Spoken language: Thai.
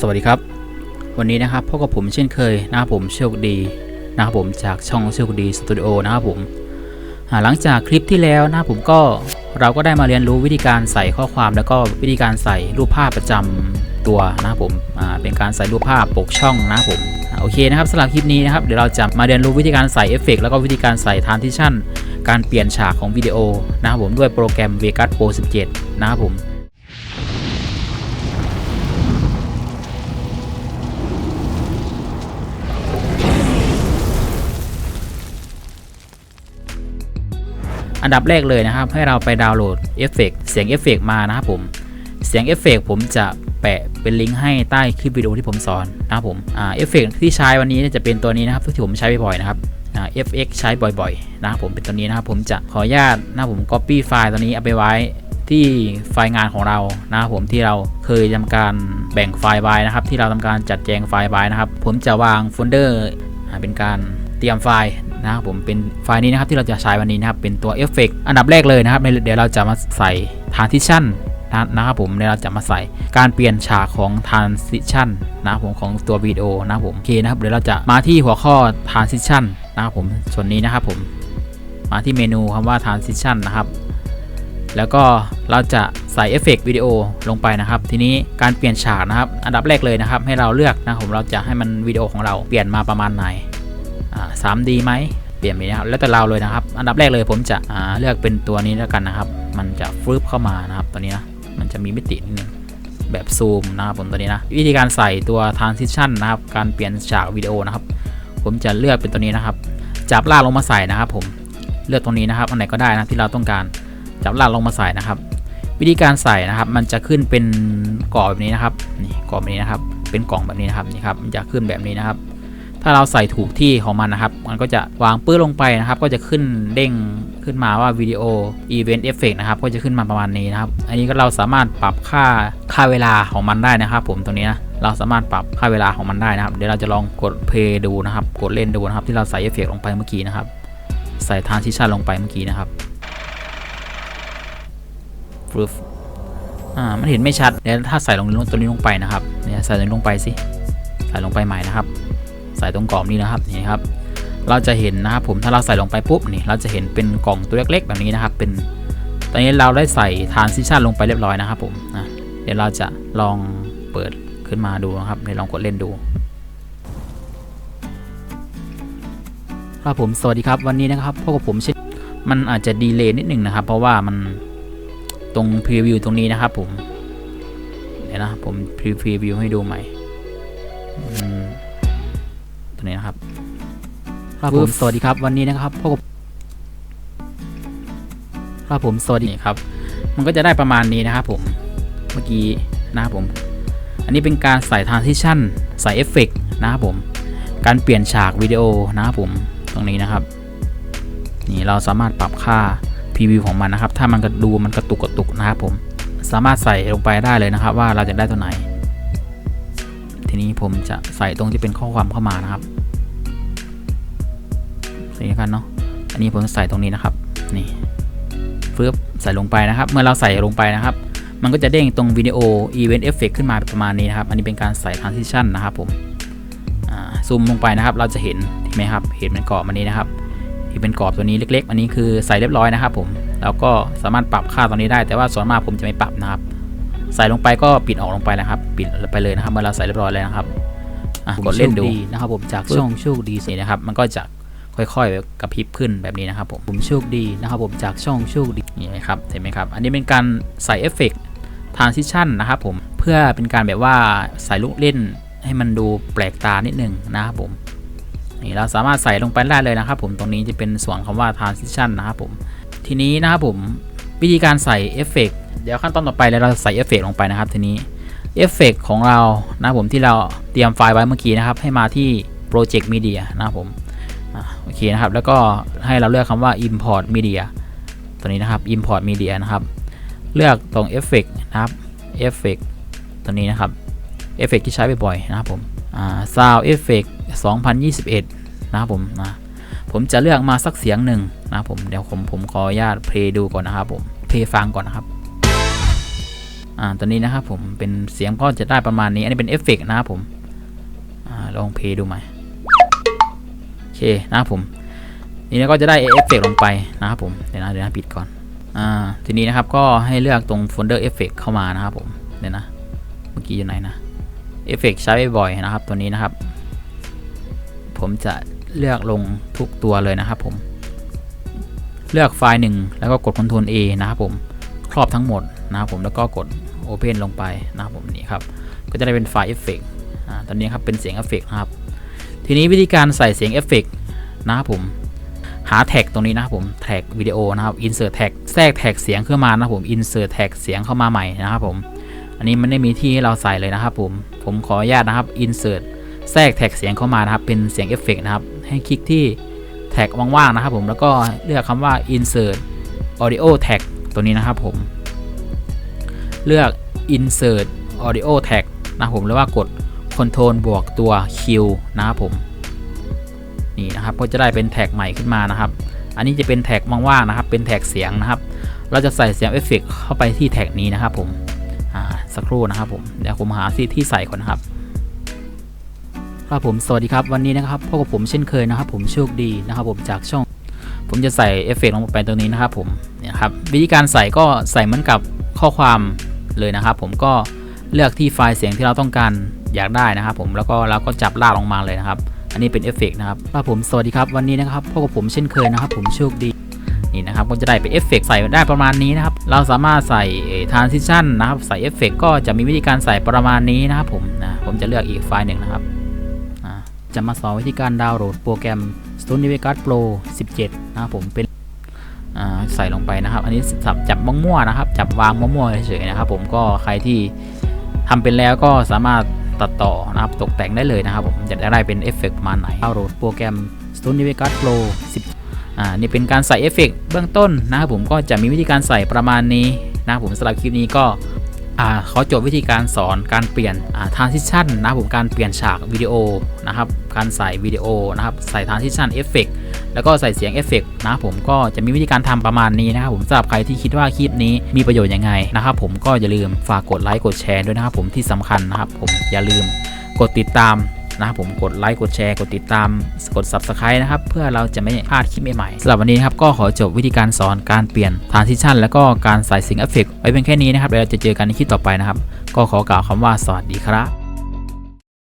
สวัสดีครับ วันนี้นะครับพบกับผมเช่นเคยนะครับผมโชคดีนะครับผมจากช่องโชคดีสตูดิโอนะครับผมหลังจากคลิปที่แล้วนะผมก็เราก็ได้มาเรียนรู้วิธีการใส่ข้อความแล้วก็วิธีการใส่รูปภาพประจำตัวนะครับผมเป็นการใส่รูปภาพปกช่องนะครับผมโอเคนะครับสำหรับคลิปนี้นะครับเดี๋ยวเราจะมาเรียนรู้วิธีการใส่เอฟเฟกต์แล้วก็วิธีการใส่ transition การเปลี่ยนฉากของวิดีโอนะครับผมด้วยโปรแกรม Vegas Pro 17 นะครับผม อันดับแรกเลยนะครับ ให้เราไปดาวน์โหลดเอฟเฟกเสียงเอฟเฟกมานะครับผม เสียงเอฟเฟกผมจะแปะเป็นลิงก์ให้ใต้คลิปวิดีโอที่ผมสอนนะครับผมเอฟเฟกที่ใช้วันนี้จะเป็นตัวนี้นะครับที่ผมใช้บ่อยๆนะครับอ่า FX ใช้บ่อยๆนะครับผมเป็นตัวนี้นะครับผมจะขออนุญาตนะครับผม Copy ไฟล์ตัวนี้เอาไปไว้ที่ไฟล์งานของเรานะครับผมที่เราเคยทำการแบ่งไฟล์ไว้นะครับ ที่เราทำการจัดแจงไฟล์ไว้นะครับ ผมจะวางโฟลเดอร์เป็นการเตรียมไฟล์ นะครับผมเป็นไฟล์นี้นะครับที่เราจะใช้วันนี้นะครับเป็นตัวเอฟเฟกอันดับแรกเลยนะครับเดี๋ยวเราจะมาใส่ transition นะนะครับผมเดี๋ยวเราจะมาใส่การเปลี่ยนฉากของ transition นะครับผมของตัววิดีโอนะครับผมโอเคนะครับเดี๋ยวเราจะมาที่หัวข้อ transition นะครับผมส่วนนี้นะครับผมมาที่เมนูคำว่า transition นะครับ แล้วก็เราจะใส่เอฟเฟกต์วิดีโอลงไปนะครับ ทีนี้การเปลี่ยนฉากนะครับ อันดับแรกเลยนะครับ ให้เราเลือกนะครับผมเราจะให้มันวิดีโอของเราเปลี่ยนมาประมาณไหน อ่า 3D ไหมเปลี่ยนไปนะครับแล้วแต่เราเลยนะครับ อันดับแรกเลยผมจะเลือกเป็นตัวนี้แล้วกันนะครับ มันจะฟึบเข้ามานะครับตัวนี้นะมันจะมีมิตินิดนึงแบบซูมนะครับผมตัวนี้นะวิธีการใส่ตัว transition นะครับ การเปลี่ยนฉากวิดีโอนะครับ ผมจะเลือกเป็นตัวนี้นะครับ จับลากลงมาใส่นะครับผมเลือกตรงนี้นะครับอันไหนก็ได้นะที่เราต้องการจับลากลงมาใส่นะครับ วิธีการใส่นะครับ มันจะขึ้นเป็นกรอบแบบนี้นะครับนี่กรอบแบบนี้นะครับ เป็นกล่องแบบนี้นะครับนี่ครับมันจะขึ้นแบบนี้นะครับ ถ้าเราใส่ถูกที่ของมันนะครับ มันก็จะวางปื้ดลงไปนะครับ ก็จะขึ้นเด้งขึ้นมาว่าวิดีโอ Event Effect นะครับ ก็จะขึ้นมาประมาณนี้นะครับ อันนี้ก็เราสามารถปรับค่าค่าเวลาของมันได้นะครับ ผมตรงนี้นะเราสามารถปรับค่าเวลาของมันได้นะครับ เดี๋ยวเราจะลองกดเพลย์ดูนะครับ กดเล่นดูนะครับ ที่เราใส่เอฟเฟกต์ลงไปเมื่อกี้นะครับ ใส่ transition ลงไปเมื่อกี้นะครับฟึบอ่า มันเห็นไม่ชัด เดี๋ยวถ้าใส่ลงตัวนี้ลงไปนะครับ เนี่ยใส่ตัวนี้ลงไปสิ ใส่ลงไปใหม่นะครับ ใส่ตรงกรอบนี้นะครับนี่ครับ เราจะเห็นนะครับผมถ้าเราใส่ลงไปปุ๊บนี่เราจะเห็นเป็นกล่องตัวเล็กๆ แบบนี้นะครับ เป็นตอนนี้เราได้ใส่ transition ลงไปเรียบร้อยนะครับผมนะเดี๋ยวเราจะลองเปิดขึ้นมาดูนะครับเดี๋ยวลองกดเล่นดูครับผมสวัสดีครับวันนี้นะครับพวกบผมเช่นมันอาจจะดีเลย์นิดหนึ่งนะครับ เพราะว่ามันตรงพรีวิวตรงนี้นะครับผมเดี๋ยวนะผมพรีพรีวิวให้ดูใหม่อืม ตัวนี้นะครับ ครับผมสวัสดีครับวันนี้นะครับพวกบครับผมสวัสดีครับ มันก็จะได้ประมาณนี้นะครับผมเมื่อกี้นะครับผม อันนี้เป็นการใส่ transition ใส่เอฟเฟกนะครับผม การเปลี่ยนฉากวิดีโอนะครับผมตรงนี้นะครับ นี่เราสามารถปรับค่าพรีวิวของมันนะครับ ถ้ามันกระดูมันกระตุกกระตุกนะครับผมสามารถใส่ลงไปได้เลยนะครับ ว่าเราจะได้ตัวไหน ทีนี้ผมจะใส่ตรงที่เป็นข้อความเข้ามานะครับสีกันเนาะอันนี้ผมใส่ตรงนี้นะครับนี่ฟึบใส่ลงไปนะครับ เมื่อเราใส่ลงไปนะครับ มันก็จะเด้งตรงวิดีโอ Event Effect ขึ้นมาประมาณนี้นะครับ อันนี้เป็นการใส่ Transition นะครับผมซูมลงไปนะครับ เราจะเห็นเห็นไหมครับ เห็นเป็นกรอบอันนี้นะครับที่เป็นกรอบตัวนี้เล็ก ๆ อันนี้คือใส่เรียบร้อยนะครับผมแล้วก็สามารถปรับค่าตรงนี้ได้ แต่ว่าส่วนมากผมจะไม่ปรับนะครับ ใส่ลงไปก็ปิดออกลงไปนะครับ ปิดไปเลยนะครับเมื่อเราใส่เรียบร้อยแล้วนะครับอะกดเล่นดูนะครับผมจากช่องโชคดีสินะครับมันก็จะค่อยๆกระพริบขึ้นแบบนี้นะครับผมผมโชคดีนะครับผมจากช่องโชคดีนี่ไหมครับเห็นไหมครับ อันนี้เป็นการใส่เอฟเฟกต์ transition นะครับผมเพื่อเป็นการแบบว่าใส่ลูกเล่นให้มันดูแปลกตานิดนึงนะครับผมนี่เราสามารถใส่ลงไปได้เลยนะครับผมตรงนี้จะเป็นส่วนคำว่า transition นะครับผมทีนี้นะครับผมวิธีการใส่เอฟเฟกเดี๋ยวขั้นตอนต่อไปเลยเราใส่เอฟเฟกลงไปนะครับทีนี้เอฟเฟกของเรานะผมที่เราเตรียมไฟล์ไว้เมื่อกี้นะครับ ให้มาที่ Project Media นะครับผมโอเคนะครับ แล้วก็ให้เราเลือกคำว่า Import Media ตัวนี้นะครับ Import Media นะครับ เลือกตรงเอฟเฟกนะครับเอฟเฟกตัวนี้นะครับเอฟเฟกที่ใช้บ่อยๆนะครับผมอ่า Sound Effect 2021 นะครับผมนะผมจะเลือกมาสักเสียงหนึ่งนะครับผมเดี๋ยวผมผมขออนุญาตเพลย์ดูก่อนนะครับผมเพลย์ฟังก่อนนะครับ อ่าตัวนี้นะครับผมเป็นเสียงก็จะได้ประมาณนี้ อันนี้เป็นเอฟเฟกต์นะครับผมอ่าลองเพลย์ดูไหมโอเคนะครับผมนี่ก็จะได้เอฟเฟกต์ลงไปนะครับผมเดี๋ยวนะเดี๋ยวนะปิดก่อนอ่าทีนี้นะครับก็ให้เลือกตรงโฟลเดอร์เอฟเฟกต์เข้ามานะครับผมเดี๋ยวนะเมื่อกี้อยู่ไหนนะเอฟเฟกต์ใช้บ่อยๆนะครับ ตัวนี้นะครับ ผมจะเลือกลงทุกตัวเลยนะครับผมเลือกไฟล์หนึ่งแล้วก็กด Ctrl A นะครับผมครอบทั้งหมดนะครับผมแล้วก็กด Open ลงไปนะครับผมนี่ครับก็จะได้เป็นไฟล์เอฟเฟกต์อ่าตอนนี้ครับเป็นเสียงเอฟเฟกต์นะครับทีนี้วิธีการใส่เสียงเอฟเฟกต์นะครับผมหาแท็กตรงนี้นะครับผมแท็กวิดีโอนะครับ insert tag แทรกแท็กเสียงเข้ามานะครับผม insert tag เสียงเข้ามาใหม่นะครับผมอันนี้มันไม่มีที่ให้เราใส่เลยนะครับผมผมขออนุญาตนะครับ insert แทรกแท็กเสียงเข้ามานะครับเป็นเสียงเอฟเฟกต์นะครับให้คลิกที่แท็กว่างๆนะครับผมแล้วก็เลือกคำว่า insert audio tag ตัวนี้นะครับผม เลือก insert audio tag นะผมหรือว่ากด control บวกตัว q นะครับผมนี่นะครับก็จะได้เป็นแท็กใหม่ขึ้นมานะครับ อันนี้จะเป็นแท็กว่างๆนะครับ เป็นแท็กเสียงนะครับ เราจะใส่เสียงเอฟเฟกต์เข้าไปที่แท็กนี้นะครับผมอ่าสักครู่นะครับผมเดี๋ยวผมหาที่ที่ใส่ก่อนนะครับครับผมสวัสดีครับวันนี้นะครับพบกับผมเช่นเคยนะครับ ผมโชคดีนะครับ ผมจากช่อง ผมจะใส่เอฟเฟกต์ลงไปตรงนี้นะครับ ผมเนี่ยครับวิธีการใส่ก็ใส่เหมือนกับข้อความ เลยนะครับ ผมก็เลือกที่ไฟล์เสียงที่เราต้องการอยากได้นะครับ ผมแล้วก็เราก็จับลากลงมาเลยนะครับ อันนี้เป็นเอฟเฟกต์นะครับครับผมสวัสดีครับวันนี้นะครับพบกับผมเช่นเคยนะครับ ผมโชคดีนี่นะครับก็จะได้เป็นเอฟเฟกต์ใส่ได้ประมาณนี้นะครับ เราสามารถใส่ทรานซิชันนะครับใส่เอฟเฟกต์ก็จะมีวิธีการใส่ประมาณนี้นะครับผมนะผมจะเลือกอีกไฟล์หนึ่งนะครับจะมาสอนวิธีการดาวน์โหลดโปรแกรม Stone Navigator Pro 17 นะครับผมเป็น ใส่ลงไปนะครับ อันนี้สับจับมั่วๆนะครับ จับวางมั่วๆเฉยๆนะครับ ผมก็ใครที่ทำเป็นแล้วก็สามารถตัดต่อนะครับตกแต่งได้เลยนะครับผมจะได้เป็นเอฟเฟกต์ประมาณไหนดาวน์โหลดโปรแกรม Studio Vegas Pro 10อ่านี่เป็นการใส่เอฟเฟกต์เบื้องต้นนะครับผมก็จะมีวิธีการใส่ประมาณนี้นะครับผมสำหรับคลิปนี้ก็ อ่าขอจบวิธีการสอนการเปลี่ยนอ่า transition นะผมการเปลี่ยนฉากวิดีโอนะครับการใส่วิดีโอนะครับใส่ transition effect แล้วก็ใส่เสียงเอฟเฟกนะผมก็จะมีวิธีการทำประมาณนี้นะครับผมสำหรับใครที่คิดว่าคลิปนี้มีประโยชน์ยังไงนะครับผมก็อย่าลืมฝากกดไลค์กดแชร์ด้วยนะครับผมที่สำคัญนะครับผมอย่าลืมกดติดตาม นะครับผมกดไลค์กดแชร์กดติดตามกด subscribe นะครับเพื่อเราจะไม่พลาดคลิปใหม่ๆสำหรับวันนี้นะครับก็ขอจบวิธีการสอนการเปลี่ยน transition แล้วก็การใส่สิ่งเอฟเฟกต์ไว้เพียงแค่นี้นะครับเดี๋ยวเราจะเจอกันในคลิปต่อไปนะครับ ก็ขอกล่าวคำว่าสวัสดีครับ